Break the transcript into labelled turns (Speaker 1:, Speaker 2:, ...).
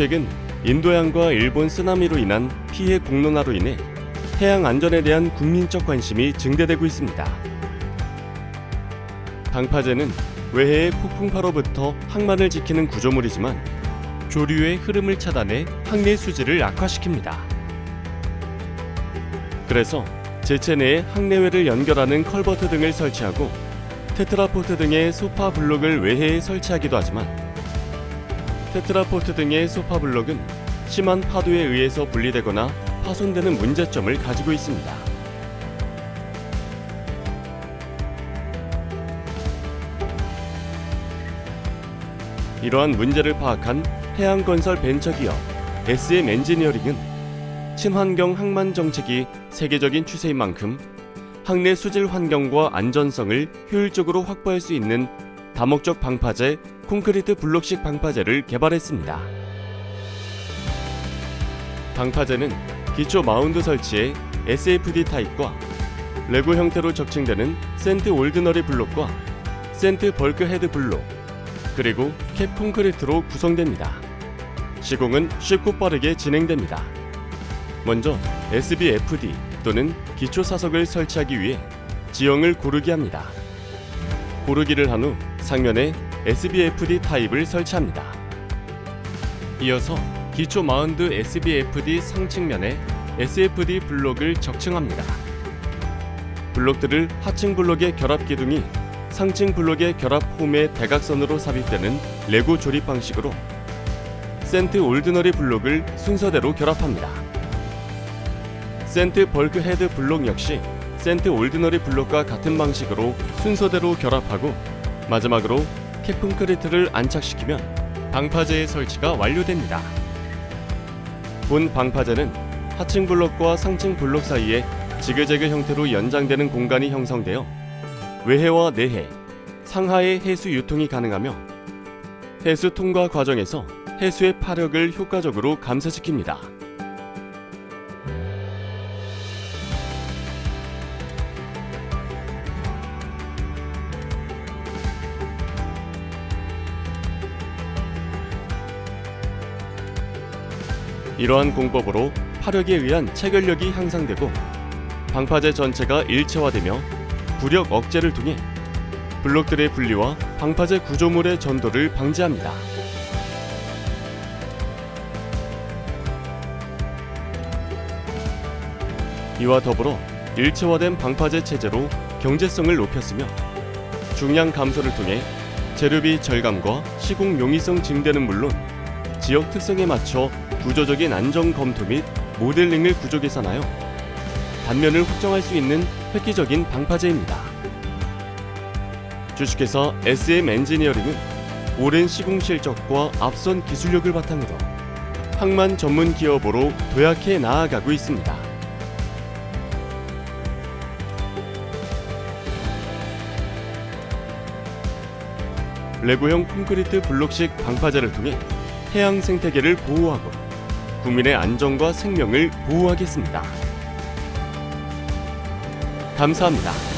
Speaker 1: 최근 인도양과 일본 쓰나미로 인한 피해 공론화로 인해 해양 안전에 대한 국민적 관심이 증대되고 있습니다. 방파제는 외해의 폭풍파로부터 항만을 지키는 구조물이지만 조류의 흐름을 차단해 항내 수질을 악화시킵니다. 그래서 제체 내에 항내외를 연결하는 컬버트 등을 설치하고 테트라포트 등의 소파 블록을 외해에 설치하기도 하지만 테트라포트 등의 소파 블록은 심한 파도에 의해서 분리되거나 파손되는 문제점을 가지고 있습니다. 이러한 문제를 파악한 해양건설 벤처기업 SM 엔지니어링은 친환경 항만 정책이 세계적인 추세인 만큼 항내 수질 환경과 안전성을 효율적으로 확보할 수 있는 다목적 방파제 콘크리트 블록식 방파제를 개발했습니다. 방파제는 기초 마운드 설치에 SFD 타입과 레고 형태로 적층되는 센트 올드너리 블록과 센트 벌크 헤드 블록 그리고 캡 콘크리트로 구성됩니다. 시공은 쉽고 빠르게 진행됩니다. 먼저 SBFD 또는 기초 사석을 설치하기 위해 지형을 고르게 합니다. 고르기를 한 후 상면에 SBFD 타입을 설치합니다. 이어서 기초 마운드 SBFD 상층면에 SFD 블록을 적층합니다. 블록들을 하층 블록의 결합 기둥이 상층 블록의 결합 홈의 대각선으로 삽입되는 레고 조립 방식으로 센트 올드너리 블록을 순서대로 결합합니다. 센트 벌크 헤드 블록 역시 센트 올드너리 블록과 같은 방식으로 순서대로 결합하고 마지막으로 캡콘크리트를 안착시키면 방파제의 설치가 완료됩니다. 본 방파제는 하층 블록과 상층 블록 사이에 지그재그 형태로 연장되는 공간이 형성되어 외해와 내해, 상하의 해수 유통이 가능하며 해수 통과 과정에서 해수의 파력을 효과적으로 감소시킵니다. 이러한 공법으로 파력에 의한 체결력이 향상되고 방파제 전체가 일체화되며 부력 억제를 통해 블록들의 분리와 방파제 구조물의 전도를 방지합니다. 이와 더불어 일체화된 방파제 체제로 경제성을 높였으며 중량 감소를 통해 재료비 절감과 시공 용이성 증대는 물론 지역 특성에 맞춰 구조적인 안정 검토 및 모델링을 구조 계산하여 단면을 확정할 수 있는 획기적인 방파제입니다. 주식회사 SM 엔지니어링은 오랜 시공 실적과 앞선 기술력을 바탕으로 항만 전문 기업으로 도약해 나아가고 있습니다. 레고형 콘크리트 블록식 방파제를 통해 해양 생태계를 보호하고 국민의 안전과 생명을 보호하겠습니다. 감사합니다.